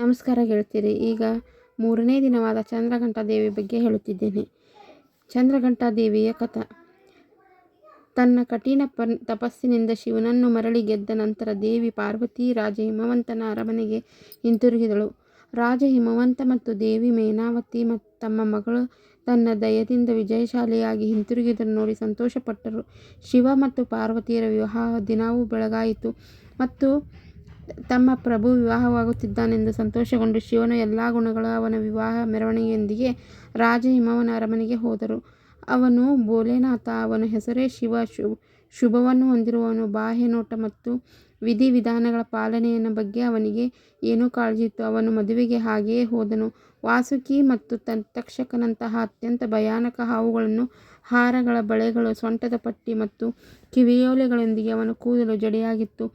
ನಮಸ್ಕಾರ ಹೇಳ್ತೀರಿ. ಈಗ ಮೂರನೇ ದಿನವಾದ ಚಂದ್ರಘಂಟಾ ದೇವಿ ಬಗ್ಗೆ ಹೇಳುತ್ತಿದ್ದೇನೆ. ಚಂದ್ರಘಂಟಾ ದೇವಿಯ ಕಥಾ. ತನ್ನ ಕಠಿಣ ಪ ತಪಸ್ಸಿನಿಂದ ಶಿವನನ್ನು ಮರಳಿ ಗೆದ್ದ ನಂತರ ದೇವಿ ಪಾರ್ವತಿ ರಾಜ ಹಿಮವಂತನ ಅರಮನೆಗೆ ಹಿಂತಿರುಗಿದಳು. ರಾಜ ಹಿಮವಂತ ಮತ್ತು ದೇವಿ ಮೇನಾವತಿ ಮತ್ತು ತಮ್ಮ ಮಗಳು ತನ್ನ ದಯದಿಂದ ವಿಜಯಶಾಲಿಯಾಗಿ ಹಿಂತಿರುಗಿದನ್ನು ನೋಡಿ ಸಂತೋಷಪಟ್ಟರು. ಶಿವ ಮತ್ತು ಪಾರ್ವತಿಯರ ವಿವಾಹ ದಿನವೂ ಬೆಳಗಾಯಿತು. ಮತ್ತು ತಮ್ಮ ಪ್ರಭು ವಿವಾಹವಾಗುತ್ತಿದ್ದಾನೆಂದು ಸಂತೋಷಗೊಂಡು ಶಿವನ ಎಲ್ಲ ಗುಣಗಳ ಅವನ ವಿವಾಹ ಮೆರವಣಿಗೆಯೊಂದಿಗೆ ರಾಜ ಹಿಮವನ ಅರಮನೆಗೆ ಹೋದರು. ಅವನು ಭೋಲೆನಾಥ, ಅವನ ಹೆಸರೇ ಶಿವ, ಶುಭವನ್ನು ಹೊಂದಿರುವವನು. ಬಾಹ್ಯ ನೋಟ ಮತ್ತು ವಿಧಿ-ವಿಧಾನಗಳ ಪಾಲನೆಯ ಬಗ್ಗೆ ಅವನಿಗೆ ಏನೂ ಕಾಳಜಿ ಇತ್ತು ಅವನು ಮದುವೆಗೆ ಹಾಗೆಯೇ ಹೋದನು. ವಾಸುಕಿ ಮತ್ತು ತಕ್ಷಕನಂತಹ ಅತ್ಯಂತ ಭಯಾನಕ ಹಾವುಗಳನ್ನು ಹಾರಗಳ, ಬಳೆಗಳು, ಸೊಂಟದ ಪಟ್ಟಿ ಮತ್ತು ಕಿವಿಯೋಲೆಗಳೊಂದಿಗೆ ಅವನ ಕೂದಲು ಜಡೆಯಾಗಿತ್ತು.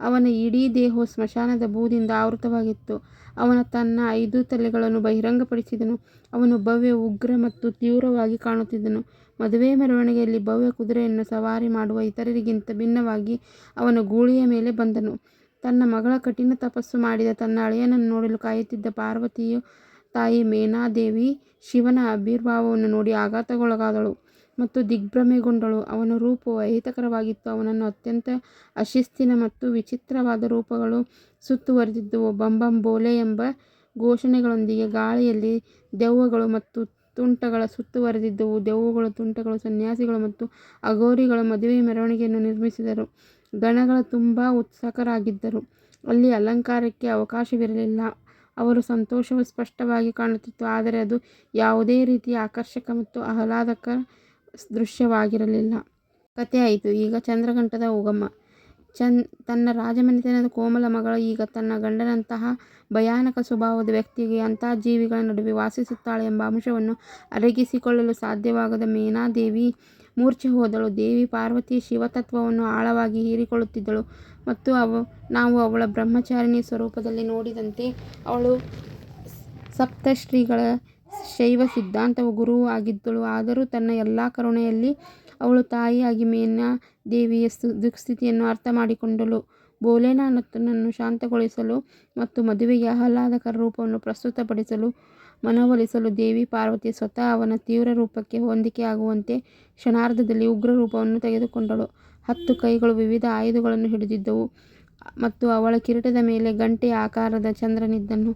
ಅವನ ಇಡೀ ದೇಹವು ಸ್ಮಶಾನದ ಬೂದಿಂದ ಆವೃತವಾಗಿತ್ತು. ಅವನು ತನ್ನ ಐದು ತಲೆಗಳನ್ನು ಬಹಿರಂಗಪಡಿಸಿದನು. ಅವನು ಭವ್ಯ, ಉಗ್ರ ಮತ್ತು ತೀವ್ರವಾಗಿ ಕಾಣುತ್ತಿದ್ದನು. ಮದುವೆ ಮೆರವಣಿಗೆಯಲ್ಲಿ ಭವ್ಯ ಕುದುರೆಯನ್ನು ಸವಾರಿ ಮಾಡುವ ಇತರರಿಗಿಂತ ಭಿನ್ನವಾಗಿ ಅವನು ಗೂಳಿಯ ಮೇಲೆ ಬಂದನು. ತನ್ನ ಮಗಳ ಕಠಿಣ ತಪಸ್ಸು ಮಾಡಿದ ತನ್ನ ಅಳಿಯನನ್ನು ನೋಡಲು ಕಾಯುತ್ತಿದ್ದ ಪಾರ್ವತಿಯು ತಾಯಿ ಮೇನಾದೇವಿ ಶಿವನ ಆವಿರ್ಭಾವವನ್ನು ನೋಡಿ ಆಘಾತಕ್ಕೊಳಗಾದಳು ಮತ್ತು ದಿಗ್ಭ್ರಮೆಗೊಂಡಳು. ಅವನ ರೂಪವು ಅಹಿತಕರವಾಗಿತ್ತು, ಅವನನ್ನು ಅತ್ಯಂತ ಅಶಿಸ್ತಿನ ಮತ್ತು ವಿಚಿತ್ರವಾದ ರೂಪಗಳು ಸುತ್ತುವರೆದಿದ್ದವು. ಬಂಬಂ ಬೋಲೆ ಎಂಬ ಘೋಷಣೆಗಳೊಂದಿಗೆ ಗಾಳಿಯಲ್ಲಿ ದೆವ್ವಗಳು ಮತ್ತು ತುಂಟಗಳ ಸುತ್ತುವರೆದಿದ್ದವು. ದೆವ್ವಗಳು, ತುಂಟಗಳು ಸನ್ಯಾಸಿಗಳು ಮತ್ತು ಅಘೋರಿಗಳು ಮದುವೆ ಮೆರವಣಿಗೆಯನ್ನು ನಿರ್ಮಿಸಿದರು. ಗಣಗಳು ತುಂಬ ಉತ್ಸುಕರಾಗಿದ್ದರು, ಅಲ್ಲಿ ಅಲಂಕಾರಕ್ಕೆ ಅವಕಾಶವಿರಲಿಲ್ಲ. ಅವರ ಸಂತೋಷವು ಸ್ಪಷ್ಟವಾಗಿ ಕಾಣುತ್ತಿತ್ತು, ಆದರೆ ಅದು ಯಾವುದೇ ರೀತಿಯ ಆಕರ್ಷಕ ಮತ್ತು ಆಹ್ಲಾದಕ ದೃಶ್ಯವಾಗಿರಲಿಲ್ಲ. ಕತೆ ಆಯಿತು ಈಗ ಚಂದ್ರಗಂಟದ ಉಗಮ ತನ್ನ ರಾಜಮನೆತನದ ಕೋಮಲ ಮಗಳು, ಈಗ ತನ್ನ ಗಂಡನಂತಹ ಭಯಾನಕ ಸ್ವಭಾವದ ವ್ಯಕ್ತಿಗೆ ಅಂತಹ ಜೀವಿಗಳ ನಡುವೆ ವಾಸಿಸುತ್ತಾಳೆ ಎಂಬ ಅಂಶವನ್ನು ಅರಗಿಸಿಕೊಳ್ಳಲು ಸಾಧ್ಯವಾಗದ ಮೇನಾದೇವಿ ಮೂರ್ಛೆ ಹೋದಳು. ದೇವಿ ಪಾರ್ವತಿ ಶಿವತತ್ವವನ್ನು ಆಳವಾಗಿ ಹೀರಿಕೊಳ್ಳುತ್ತಿದ್ದಳು ಮತ್ತು ನಾವು ಅವಳ ಬ್ರಹ್ಮಚಾರಿಣಿ ಸ್ವರೂಪದಲ್ಲಿ ನೋಡಿದಂತೆ ಅವಳು ಸಪ್ತರ್ಷಿಗಳ ಶೈವ ಸಿದ್ಧಾಂತವು ಗುರುವೂ ಆಗಿದ್ದಳು. ಆದರೂ ತನ್ನ ಎಲ್ಲಾ ಕರುಣೆಯಲ್ಲಿ ಅವಳು ತಾಯಿಯಾಗಿ ಮೇನಾದೇವಿಯ ದುಃಸ್ಥಿತಿಯನ್ನು ಅರ್ಥಮಾಡಿಕೊಂಡಳು. ಭೋಲೆನಾಥನನ್ನು ಶಾಂತಗೊಳಿಸಲು ಮತ್ತು ಮದುವೆಗೆ ಆಹ್ಲಾದಕರ ರೂಪವನ್ನು ಪ್ರಸ್ತುತಪಡಿಸಲು ಮನವೊಲಿಸಲು ದೇವಿ ಪಾರ್ವತಿ ಸ್ವತಃ ಅವನ ತೀವ್ರ ರೂಪಕ್ಕೆ ಹೊಂದಿಕೆಯಾಗುವಂತೆ ಕ್ಷಣಾರ್ಧದಲ್ಲಿ ಉಗ್ರ ರೂಪವನ್ನು ತೆಗೆದುಕೊಂಡಳು. ಹತ್ತು ಕೈಗಳು ವಿವಿಧ ಆಯುಧಗಳನ್ನು ಹಿಡಿದಿದ್ದವು ಮತ್ತು ಅವಳ ಕಿರೀಟದ ಮೇಲೆ ಗಂಟೆಯ ಆಕಾರದ ಚಂದ್ರನಿದ್ದನು.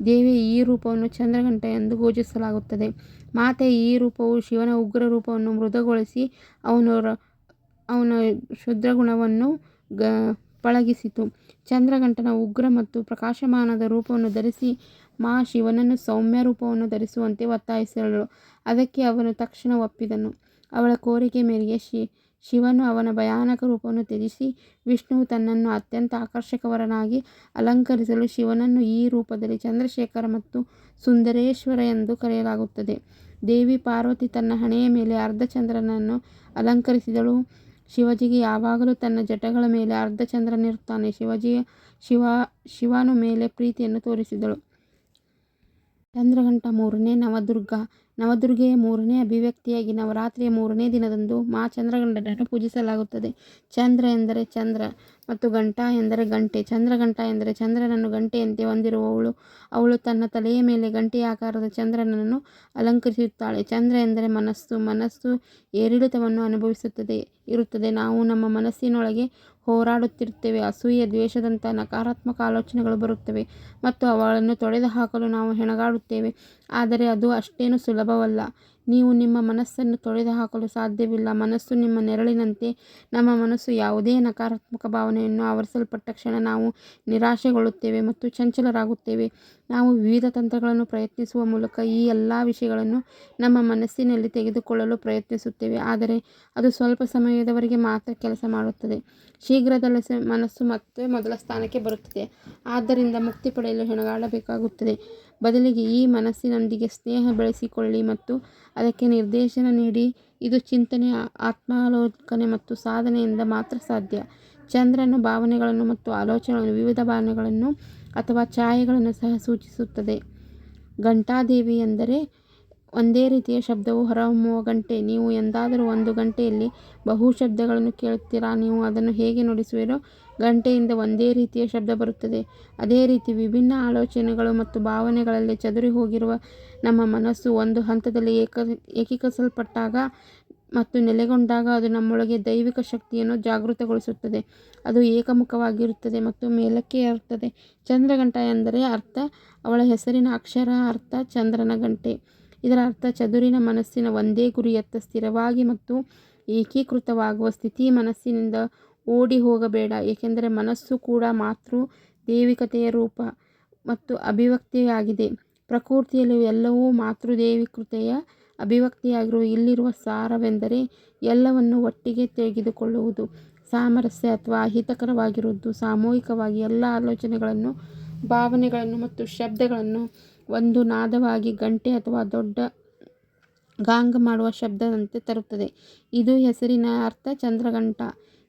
ದೇವಿಯ ಈ ರೂಪವನ್ನು ಚಂದ್ರಗಂಟೆ ಎಂದು ಘೋಷಿಸಲಾಗುತ್ತದೆ. ಮಾತೆಯ ಈ ರೂಪವು ಶಿವನ ಉಗ್ರ ರೂಪವನ್ನು ಮೃದುಗೊಳಿಸಿ ಅವನ ಕ್ಷುದ್ರಗುಣವನ್ನು ಪಳಗಿಸಿತು. ಚಂದ್ರಘಂಟನ ಉಗ್ರ ಮತ್ತು ಪ್ರಕಾಶಮಾನದ ರೂಪವನ್ನು ಧರಿಸಿ ಮಾ ಶಿವನನ್ನು ಸೌಮ್ಯ ರೂಪವನ್ನು ಧರಿಸುವಂತೆ ಒತ್ತಾಯಿಸಿದಳು. ಅದಕ್ಕೆ ಅವನು ತಕ್ಷಣ ಒಪ್ಪಿದನು. ಅವಳ ಕೋರಿಕೆ ಮೇರೆಗೆ ಶಿವನು ಅವನ ಭಯಾನಕ ರೂಪವನ್ನು ತ್ಯಜಿಸಿ, ವಿಷ್ಣುವು ತನ್ನನ್ನು ಅತ್ಯಂತ ಆಕರ್ಷಕವರನಾಗಿ ಅಲಂಕರಿಸಲು ಶಿವನನ್ನು ಈ ರೂಪದಲ್ಲಿ ಚಂದ್ರಶೇಖರ ಮತ್ತು ಸುಂದರೇಶ್ವರ ಎಂದು ಕರೆಯಲಾಗುತ್ತದೆ. ದೇವಿ ಪಾರ್ವತಿ ತನ್ನ ಹಣೆಯ ಮೇಲೆ ಅರ್ಧಚಂದ್ರನನ್ನು ಅಲಂಕರಿಸಿದಳು. ಶಿವಜಿಗೆ ಯಾವಾಗಲೂ ತನ್ನ ಜಟಗಳ ಮೇಲೆ ಅರ್ಧಚಂದ್ರನಿರುತ್ತಾನೆ ಶಿವನು ಮೇಲೆ ಪ್ರೀತಿಯನ್ನು ತೋರಿಸಿದಳು. ಚಂದ್ರಘಂಟ ಮೂರನೇ ನವದುರ್ಗಾ ನವದುರ್ಗೆಯ ಮೂರನೇ ಅಭಿವ್ಯಕ್ತಿಯಾಗಿ ನವರಾತ್ರಿಯ ಮೂರನೇ ದಿನದಂದು ಮಾ ಚಂದ್ರಗಂಡನನ್ನು ಪೂಜಿಸಲಾಗುತ್ತದೆ. ಚಂದ್ರ ಎಂದರೆ ಚಂದ್ರ ಮತ್ತು ಗಂಟ ಎಂದರೆ ಗಂಟೆ. ಚಂದ್ರಗಂಟ ಎಂದರೆ ಚಂದ್ರನನ್ನು ಗಂಟೆಯಂತೆ ಹೊಂದಿರುವವಳು. ಅವಳು ತನ್ನ ತಲೆಯ ಮೇಲೆ ಗಂಟೆಯ ಆಕಾರದ ಚಂದ್ರನನ್ನು ಅಲಂಕರಿಸುತ್ತಾಳೆ ಚಂದ್ರ ಎಂದರೆ ಮನಸ್ಸು. ಮನಸ್ಸು ಏರಿಳಿತವನ್ನು ಅನುಭವಿಸುತ್ತದೆ ಇರುತ್ತದೆ. ನಾವು ನಮ್ಮ ಮನಸ್ಸಿನೊಳಗೆ ಹೋರಾಡುತ್ತಿರುತ್ತೇವೆ. ಅಸೂಯೆ, ದ್ವೇಷದಂತಹ ನಕಾರಾತ್ಮಕ ಆಲೋಚನೆಗಳು ಬರುತ್ತವೆ ಮತ್ತು ಅವಳನ್ನು ಅವುಗಳನ್ನು ತೊಡೆದುಹಾಕಲು ನಾವು ಹೆಣಗಾಡುತ್ತೇವೆ. ಆದರೆ ಅದು ಅಷ್ಟೇನೂ ಸುಲಭವಲ್ಲ. ನೀವು ನಿಮ್ಮ ಮನಸ್ಸನ್ನು ತೊಡೆದುಹಾಕಲು ಸಾಧ್ಯವಿಲ್ಲ. ಮನಸ್ಸು ನಿಮ್ಮ ನೆರಳಿನಂತೆ. ನಮ್ಮ ಮನಸ್ಸು ಯಾವುದೇ ನಕಾರಾತ್ಮಕ ಭಾವನೆಯನ್ನು ಆವರಿಸಲ್ಪಟ್ಟ ಕ್ಷಣ ನಾವು ನಿರಾಶೆಗೊಳ್ಳುತ್ತೇವೆ ಮತ್ತು ಚಂಚಲರಾಗುತ್ತೇವೆ. ನಾವು ವಿವಿಧ ತಂತ್ರಗಳನ್ನು ಪ್ರಯತ್ನಿಸುವ ಮೂಲಕ ಈ ಎಲ್ಲ ವಿಷಯಗಳನ್ನು ನಮ್ಮ ಮನಸ್ಸಿನಲ್ಲಿ ತೆಗೆದುಕೊಳ್ಳಲು ಪ್ರಯತ್ನಿಸುತ್ತೇವೆ, ಆದರೆ ಅದು ಸ್ವಲ್ಪ ಸಮಯದವರೆಗೆ ಮಾತ್ರ ಕೆಲಸ ಮಾಡುತ್ತದೆ. ಶೀಘ್ರದಲ್ಲೇ ಮನಸ್ಸು ಮತ್ತೆ ಮೊದಲ ಸ್ಥಾನಕ್ಕೆ ಬರುತ್ತದೆ. ಆದ್ದರಿಂದ ಮುಕ್ತಿ ಪಡೆಯಲು ಹೆಣಗಾಡಬೇಕಾಗುತ್ತದೆ ಬದಲಿಗೆ ಈ ಮನಸ್ಸಿನೊಂದಿಗೆ ಸ್ನೇಹ ಬೆಳೆಸಿಕೊಳ್ಳಿ ಮತ್ತು ಅದಕ್ಕೆ ನಿರ್ದೇಶನ ನೀಡಿ. ಇದು ಚಿಂತನೆ, ಆತ್ಮಾವಲೋಕನೆ ಮತ್ತು ಸಾಧನೆಯಿಂದ ಮಾತ್ರ ಸಾಧ್ಯ. ಚಂದ್ರನು ಭಾವನೆಗಳನ್ನು ಮತ್ತು ಆಲೋಚನೆಗಳನ್ನು ವಿವಿಧ ಭಾವನೆಗಳನ್ನು ಅಥವಾ ಛಾಯೆಗಳನ್ನು ಸಹ ಸೂಚಿಸುತ್ತದೆ. ಘಂಟಾದೇವಿ ಎಂದರೆ ಒಂದೇ ರೀತಿಯ ಶಬ್ದವು ಹೊರಹೊಮ್ಮುವ ಗಂಟೆ. ನೀವು ಎಂದಾದರೂ ಒಂದು ಗಂಟೆಯಲ್ಲಿ ಬಹು ಶಬ್ದಗಳನ್ನು ಕೇಳುತ್ತೀರಾ ನೀವು ಅದನ್ನು ಹೇಗೆ ನುಡಿಸುವಿರೋ ಗಂಟೆಯಿಂದ ಒಂದೇ ರೀತಿಯ ಶಬ್ದ ಬರುತ್ತದೆ. ಅದೇ ರೀತಿ ವಿಭಿನ್ನ ಆಲೋಚನೆಗಳು ಮತ್ತು ಭಾವನೆಗಳಲ್ಲಿ ಚದುರಿ ಹೋಗಿರುವ ನಮ್ಮ ಮನಸ್ಸು ಒಂದು ಹಂತದಲ್ಲಿ ಏಕೀಕರಿಸಲ್ಪಟ್ಟಾಗ ಮತ್ತು ನೆಲೆಗೊಂಡಾಗ ಅದು ನಮ್ಮೊಳಗೆ ದೈವಿಕ ಶಕ್ತಿಯನ್ನು ಜಾಗೃತಗೊಳಿಸುತ್ತದೆ. ಅದು ಏಕಮುಖವಾಗಿರುತ್ತದೆ ಮತ್ತು ಮೇಲಕ್ಕೆ ಏರುತ್ತದೆ. ಚಂದ್ರಘಂಟ ಎಂದರೆ ಅರ್ಥ, ಅವಳ ಹೆಸರಿನ ಅಕ್ಷರ ಅರ್ಥ, ಚಂದ್ರನ ಗಂಟೆ. ಇದರ ಅರ್ಥ, ಚದುರಿನ ಮನಸ್ಸಿನ ಒಂದೇ ಗುರಿಯತ್ತ ಸ್ಥಿರವಾಗಿ ಮತ್ತು ಏಕೀಕೃತವಾಗುವ ಸ್ಥಿತಿ. ಮನಸ್ಸಿನಿಂದ ಓಡಿಹೋಗಬೇಡ ಏಕೆಂದರೆ ಮನಸ್ಸು ಕೂಡ ಮಾತೃ ದೈವಿಕತೆಯ ರೂಪ ಮತ್ತು ಅಭಿವ್ಯಕ್ತಿಯಾಗಿದೆ. ಪ್ರಕೃತಿಯಲ್ಲಿ ಎಲ್ಲವೂ ಮಾತೃದೇವಿಕೃತೆಯ ಅಭಿವ್ಯಕ್ತಿಯಾಗಿರುವ ಇಲ್ಲಿರುವ ಸಾರವೆಂದರೆ ಎಲ್ಲವನ್ನು ಒಟ್ಟಿಗೆ ತೆಗೆದುಕೊಳ್ಳುವುದು ಸಾಮರಸ್ಯ ಅಥವಾ ಅಹಿತಕರವಾಗಿರುವುದು. ಸಾಮೂಹಿಕವಾಗಿ ಎಲ್ಲ ಆಲೋಚನೆಗಳನ್ನು, ಭಾವನೆಗಳನ್ನು ಮತ್ತು ಶಬ್ದಗಳನ್ನು ಒಂದು ನಾದವಾಗಿ ಗಂಟೆ ಅಥವಾ ದೊಡ್ಡ ಗಾಂಗ್ ಮಾಡುವ ಶಬ್ದದಂತೆ ತರುತ್ತದೆ. ಇದು ಹೆಸರಿನ ಅರ್ಥ ಚಂದ್ರಘಂಟ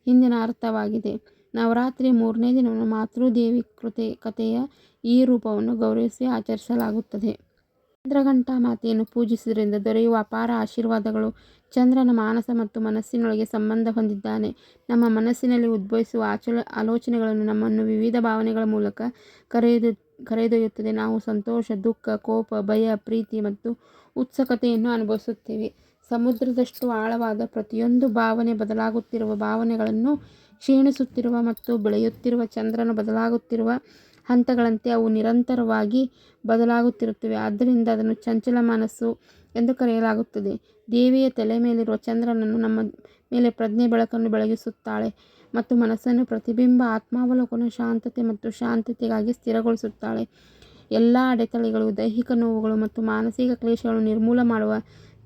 ಹಿಂದಿನ ಅರ್ಥವಾಗಿದೆ. ನವರಾತ್ರಿ ಮೂರನೇ ದಿನವನ್ನು ಮಾತೃದೈವಿಕತೆಯ ಈ ರೂಪವನ್ನು ಗೌರವಿಸಿ ಆಚರಿಸಲಾಗುತ್ತದೆ. ಚಂದ್ರಘಂಟಾ ಮಾತೆಯನ್ನು ಪೂಜಿಸುವುದರಿಂದ ದೊರೆಯುವ ಅಪಾರ ಆಶೀರ್ವಾದಗಳು. ಚಂದ್ರನ ಮಾನಸ ಮತ್ತು ಮನಸ್ಸಿನೊಳಗೆ ಸಂಬಂಧ ಹೊಂದಿದ್ದಾನೆ. ನಮ್ಮ ಮನಸ್ಸಿನಲ್ಲಿ ಉದ್ಭವಿಸುವ ಆಲೋಚನೆಗಳನ್ನು ನಮ್ಮನ್ನು ವಿವಿಧ ಭಾವನೆಗಳ ಮೂಲಕ ಕರೆದೊಯ್ಯುತ್ತವೆ. ನಾವು ಸಂತೋಷ, ದುಃಖ, ಕೋಪ, ಭಯ, ಪ್ರೀತಿ ಮತ್ತು ಉತ್ಸುಕತೆಯನ್ನು ಅನುಭವಿಸುತ್ತೇವೆ. ಸಮುದ್ರದಷ್ಟು ಆಳವಾದ ಪ್ರತಿಯೊಂದು ಭಾವನೆ ಬದಲಾಗುತ್ತಿರುವ ಭಾವನೆಗಳನ್ನು ಕ್ಷೀಣಿಸುತ್ತಿರುವ ಮತ್ತು ಬೆಳೆಯುತ್ತಿರುವ ಚಂದ್ರನ ಬದಲಾಗುತ್ತಿರುವ ಹಂತಗಳಂತೆ ಅವು ನಿರಂತರವಾಗಿ ಬದಲಾಗುತ್ತಿರುತ್ತವೆ. ಆದ್ದರಿಂದ ಅದನ್ನು ಚಂಚಲ ಮನಸ್ಸು ಎಂದು ಕರೆಯಲಾಗುತ್ತದೆ. ದೇವಿಯ ತಲೆ ಮೇಲಿರುವ ಚಂದ್ರನನ್ನು ನಮ್ಮ ಮೇಲೆ ಪ್ರಜ್ಞೆ ಬೆಳಕನ್ನು ಬೆಳಗಿಸುತ್ತಾಳೆ ಮತ್ತು ಮನಸ್ಸನ್ನು ಪ್ರತಿಬಿಂಬ ಆತ್ಮಾವಲೋಕನ ಶಾಂತತೆ ಮತ್ತು ಶಾಂತತೆಗಾಗಿ ಸ್ಥಿರಗೊಳಿಸುತ್ತಾಳೆ. ಎಲ್ಲ ಅಡೆತಡೆಗಳು, ದೈಹಿಕ ನೋವುಗಳು ಮತ್ತು ಮಾನಸಿಕ ಕ್ಲೇಶಗಳು ನಿರ್ಮೂಲ ಮಾಡುವ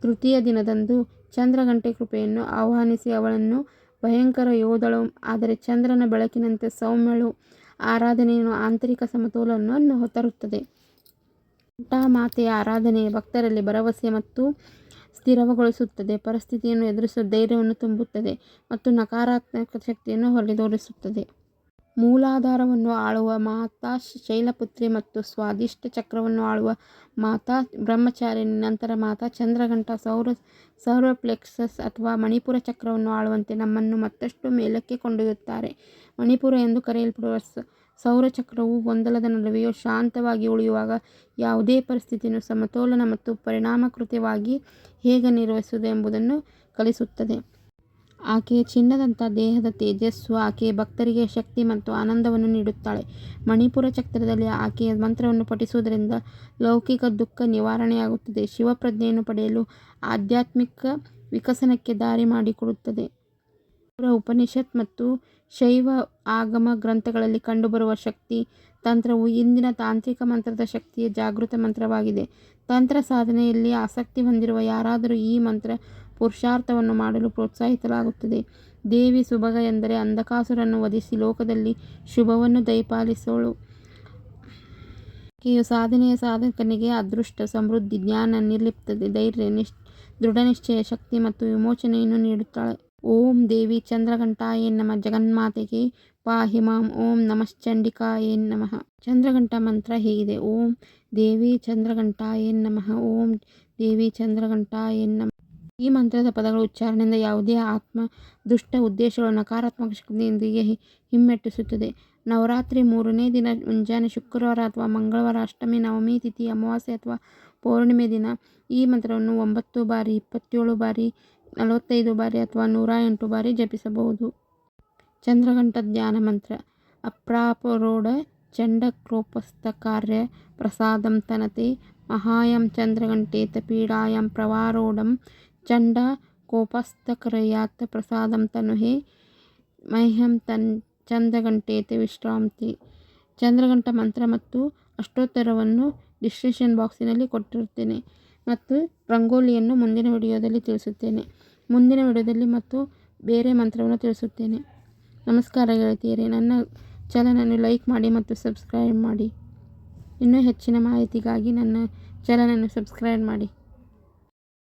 ತೃತೀಯ ದಿನದಂದು ಚಂದ್ರಗಂಟೆ ಕೃಪೆಯನ್ನು ಆಹ್ವಾನಿಸಿ ಅವಳನ್ನು ಭಯಂಕರ ಯೋಧಳು, ಆದರೆ ಚಂದ್ರನ ಬೆಳಕಿನಂತೆ ಸೌಮ್ಯಳು. ಆರಾಧನೆಯನ್ನು ಆಂತರಿಕ ಸಮತೋಲನವನ್ನು ಹೊತ್ತರುತ್ತದೆ ಮಾತೆಯ ಆರಾಧನೆಯು ಭಕ್ತರಲ್ಲಿ ಭರವಸೆ ಮತ್ತು ಸ್ಥಿರಗೊಳಿಸುತ್ತದೆ. ಪರಿಸ್ಥಿತಿಯನ್ನು ಎದುರಿಸುವ ಧೈರ್ಯವನ್ನು ತುಂಬುತ್ತದೆ ಮತ್ತು ನಕಾರಾತ್ಮಕ ಶಕ್ತಿಯನ್ನು ಹೊಡೆದೋಡಿಸುತ್ತದೆ. ಮೂಲಾಧಾರವನ್ನು ಆಳುವ ಮಾತಾ ಶೈಲಪುತ್ರಿ ಮತ್ತು ಸ್ವಾದಿಷ್ಟ ಚಕ್ರವನ್ನು ಆಳುವ ಮಾತಾ ಬ್ರಹ್ಮಚಾರಿಣಿ. ನಂತರ ಮಾತಾ ಚಂದ್ರಘಂಟ, ಸೌರ ಪ್ಲೆಕ್ಸಸ್ ಅಥವಾ ಮಣಿಪುರ ಚಕ್ರವನ್ನು ಆಳುವಂತೆ ನಮ್ಮನ್ನು ಮತ್ತಷ್ಟು ಮೇಲಕ್ಕೆ ಕೊಂಡೊಯ್ಯುತ್ತಾರೆ. ಮಣಿಪುರ ಎಂದು ಕರೆಯಲ್ಪಡುವ ಸೌರ ಚಕ್ರವು ಗೊಂದಲದ ನಡುವೆಯೂ ಶಾಂತವಾಗಿ ಉಳಿಯುವಾಗ ಯಾವುದೇ ಪರಿಸ್ಥಿತಿಯನ್ನು ಸಮತೋಲನ ಮತ್ತು ಪರಿಣಾಮಕೃತವಾಗಿ ಹೇಗೆ ನಿರ್ವಹಿಸುವುದು ಎಂಬುದನ್ನು ಕಲಿಸುತ್ತದೆ. ಆಕೆಯ ಚಿನ್ನದಂಥ ದೇಹದ ತೇಜಸ್ಸು ಆಕೆಯ ಭಕ್ತರಿಗೆ ಶಕ್ತಿ ಮತ್ತು ಆನಂದವನ್ನು ನೀಡುತ್ತಾಳೆ. ಮಣಿಪುರ ಚಕ್ರದಲ್ಲಿ ಆಕೆಯ ಮಂತ್ರವನ್ನು ಪಠಿಸುವುದರಿಂದ ಲೌಕಿಕ ದುಃಖ ನಿವಾರಣೆಯಾಗುತ್ತದೆ. ಶಿವಪ್ರಜ್ಞೆಯನ್ನು ಪಡೆಯಲು ಆಧ್ಯಾತ್ಮಿಕ ವಿಕಸನಕ್ಕೆ ದಾರಿ ಮಾಡಿಕೊಡುತ್ತದೆ. ಪುರ ಉಪನಿಷತ್ ಮತ್ತು ಶೈವ ಆಗಮ ಗ್ರಂಥಗಳಲ್ಲಿ ಕಂಡುಬರುವ ಶಕ್ತಿ ತಂತ್ರವು ಇಂದಿನ ತಾಂತ್ರಿಕ ಮಂತ್ರದ ಶಕ್ತಿಯ ಜಾಗೃತ ಮಂತ್ರವಾಗಿದೆ. ತಂತ್ರ ಸಾಧನೆಯಲ್ಲಿ ಆಸಕ್ತಿ ಹೊಂದಿರುವ ಯಾರಾದರೂ ಈ ಮಂತ್ರ ಪುರುಷಾರ್ಥವನ್ನು ಮಾಡಲು ಪ್ರೋತ್ಸಾಹಿಸಲಾಗುತ್ತದೆ. ದೇವಿ ಸುಭಗ ಎಂದರೆ ಅಂಧಕಾಸುರನ್ನು ವಧಿಸಿ ಲೋಕದಲ್ಲಿ ಶುಭವನ್ನು ದಯಪಾಲಿಸೋಳು ಆಕೆಯು ಸಾಧನೆಯ ಸಾಧಕನಿಗೆ ಅದೃಷ್ಟ, ಸಮೃದ್ಧಿ, ಜ್ಞಾನ, ನಿರ್ಲಿಪ್ತತೆ, ಧೈರ್ಯ, ನಿಶ್ ದೃಢನಿಶ್ಚಯ, ಶಕ್ತಿ ಮತ್ತು ವಿಮೋಚನೆಯನ್ನು ನೀಡುತ್ತಾಳೆ. ಓಂ ದೇವಿ ಚಂದ್ರಘಂಟಾಯ ನಮಃ. ಜಗನ್ಮಾತೆಗೆ ಪಾಹಿ ಮಾಂ. ಓಂ ನಮಶ್ಚಂಡಿಕಾಯ ನಮಃ. ಚಂದ್ರಘಂಟ ಮಂತ್ರ ಹೀಗಿದೆ. ಓಂ ದೇವಿ ಚಂದ್ರಘಂಟಾಯ ನಮಃ. ಓಂ ದೇವಿ ಚಂದ್ರಘಂಟಾಯ ನಮಃ. ಈ ಮಂತ್ರದ ಪದಗಳ ಉಚ್ಚಾರಣೆಯಿಂದ ಯಾವುದೇ ಆತ್ಮ, ದುಷ್ಟ ಉದ್ದೇಶಗಳು, ನಕಾರಾತ್ಮಕ ಶಕ್ತಿಯೊಂದಿಗೆ ಹಿಮ್ಮೆಟ್ಟಿಸುತ್ತದೆ. ನವರಾತ್ರಿ ಮೂರನೇ ದಿನ, ಮುಂಜಾನೆ ಶುಕ್ರವಾರ ಅಥವಾ ಮಂಗಳವಾರ, ಅಷ್ಟಮಿ, ನವಮಿ ತಿಥಿ, ಅಮಾವಾಸ್ಯೆ ಅಥವಾ ಪೌರ್ಣಿಮೆ ದಿನ ಈ ಮಂತ್ರವನ್ನು ಒಂಬತ್ತು ಬಾರಿ, ಇಪ್ಪತ್ತೇಳು ಬಾರಿ ನಲವತ್ತೈದು ಬಾರಿ ಅಥವಾ ನೂರ ಎಂಟು ಬಾರಿ ಜಪಿಸಬಹುದು. ಚಂದ್ರಘಂಟ ಧ್ಯಾನ ಮಂತ್ರ ಅಪ್ರಾಪರೋಢ ಚಂಡಕೋಪಸ್ಥಕಾರ್ಯ ಪ್ರಸಾದಂ ತನತೆ ಮಹಾಯಂ ಚಂದ್ರಘಂಟೇತ ಪೀಡಾಯಂ ಪ್ರವಾರೋಢಂ ಚಂಡ ಕೋಪಸ್ಥಕರ್ಯಾತ್ ಪ್ರಸಾದಂ ತನುಹೆ ಮಹ್ಯಂ ತನ್ ಚಂದ್ರಘಂಟೇತ ವಿಶ್ರಾಂತಿ. ಚಂದ್ರಘಂಟ ಮಂತ್ರ ಮತ್ತು ಅಷ್ಟೋತ್ತರವನ್ನು ಡಿಸ್ಕ್ರಿಪ್ಷನ್ ಬಾಕ್ಸಿನಲ್ಲಿ ಕೊಟ್ಟಿರುತ್ತೇನೆ ಮತ್ತು ರಂಗೋಲಿಯನ್ನು ಮುಂದಿನ ವಿಡಿಯೋದಲ್ಲಿ ತಿಳಿಸುತ್ತೇನೆ. ಮುಂದಿನ ವಿಡಿಯೋದಲ್ಲಿ ಮತ್ತು ಬೇರೆ ಮಂತ್ರವನ್ನು ತಿಳಿಸುತ್ತೇನೆ. ನಮಸ್ಕಾರ ಗೆಳತಿಯರೇ, ನನ್ನ ಚಾನಲನ್ನು ಲೈಕ್ ಮಾಡಿ ಮತ್ತು ಸಬ್ಸ್ಕ್ರೈಬ್ ಮಾಡಿ. ಇನ್ನೂ ಹೆಚ್ಚಿನ ಮಾಹಿತಿಗಾಗಿ ನನ್ನ ಚಾನಲನ್ನು ಸಬ್ಸ್ಕ್ರೈಬ್ ಮಾಡಿ.